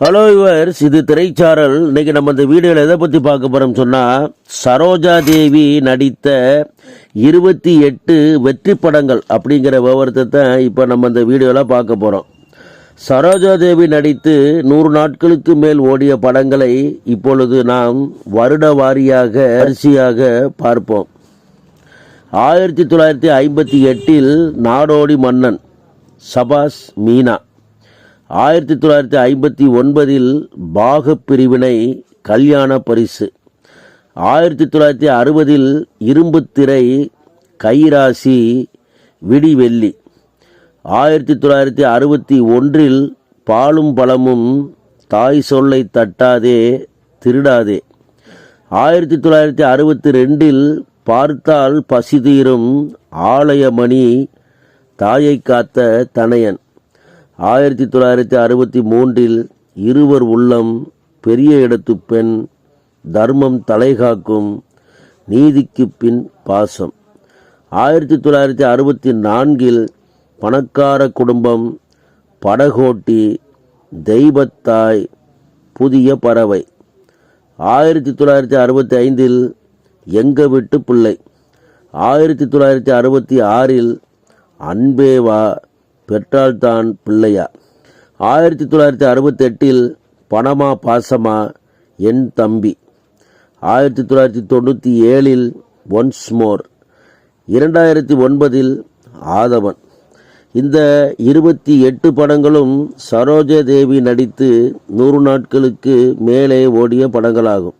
Hello yours இது திரைச்சாரல். இன்னைக்கு நம்ம இந்த வீடியோவில் எதை பற்றி பார்க்க போகிறோம் சொன்னால் சரோஜா தேவி நடித்த இருபத்தி எட்டு வெற்றி படங்கள் அப்படிங்கிற விவரத்தை தான் இப்போ நம்ம இந்த வீடியோவில் பார்க்க போகிறோம் சரோஜா தேவி நடித்து நூறு நாட்களுக்கு மேல் ஓடிய படங்களை இப்பொழுது நாம் வருட வாரியாக அரிசியாக பார்ப்போம். ஆயிரத்தி தொள்ளாயிரத்தி ஐம்பத்தி எட்டில் நாடோடி மன்னன் சபாஸ் மீனா. ஆயிரத்தி தொள்ளாயிரத்தி ஐம்பத்தி ஒன்பதில் பாகப் பிரிவினை கல்யாண பரிசு. ஆயிரத்தி தொள்ளாயிரத்தி அறுபதில் இரும்புத்திரை கைராசி விடிவெள்ளி. ஆயிரத்தி தொள்ளாயிரத்தி அறுபத்தி ஒன்றில் பாலும் பழமும் தாய் சொல்லை தட்டாதே திருடாதே. ஆயிரத்தி தொள்ளாயிரத்தி அறுபத்தி ரெண்டில் பார்த்தால் பசி தீரும் ஆலயமணி தாயை காத்த தனையன். ஆயிரத்தி தொள்ளாயிரத்தி அறுபத்தி மூன்றில் இருவர் உள்ளம் பெரிய இடத்து பெண் தர்மம் தலைகாக்கும் நீதிக்கு பின் பாசம். ஆயிரத்தி தொள்ளாயிரத்தி அறுபத்தி நான்கில் பணக்கார குடும்பம் படகோட்டி தெய்வத்தாய் புதிய பறவை. ஆயிரத்தி தொள்ளாயிரத்தி அறுபத்தி ஐந்தில் எங்க விட்டு பிள்ளை. ஆயிரத்தி தொள்ளாயிரத்தி அறுபத்தி ஆறில் அன்பேவா பெற்றால்தான் பிள்ளையா. ஆயிரத்தி தொள்ளாயிரத்தி அறுபத்தெட்டில் பணமா பாசமா என் தம்பி. ஆயிரத்தி தொள்ளாயிரத்தி தொண்ணூற்றி ஏழில் ஒன்ஸ் மோர் இரண்டாயிரத்தி ஒன்பதில் ஆதவன். இந்த இருபத்தி எட்டு படங்களும் சரோஜா தேவி நடித்து நூறு நாட்களுக்கு மேலே ஓடிய படங்களாகும்.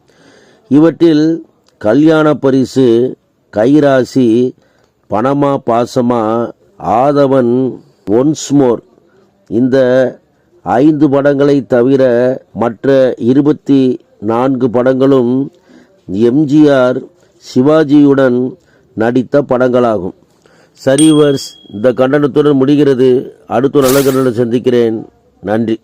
இவற்றில் கல்யாண பரிசு கைராசி பணமா பாசமா ஆதவன் ஒன்ஸ் மோர் இந்த ஐந்து படங்களை தவிர மற்ற இருபத்தி நான்கு படங்களும் எம்ஜிஆர் சிவாஜியுடன் நடித்த படங்களாகும். சரிவர்ஸ் இந்த கண்டனத்துடன் முடிகிறது. அடுத்த ஒரு நல்ல கண்டனம் சந்திக்கிறேன். நன்றி.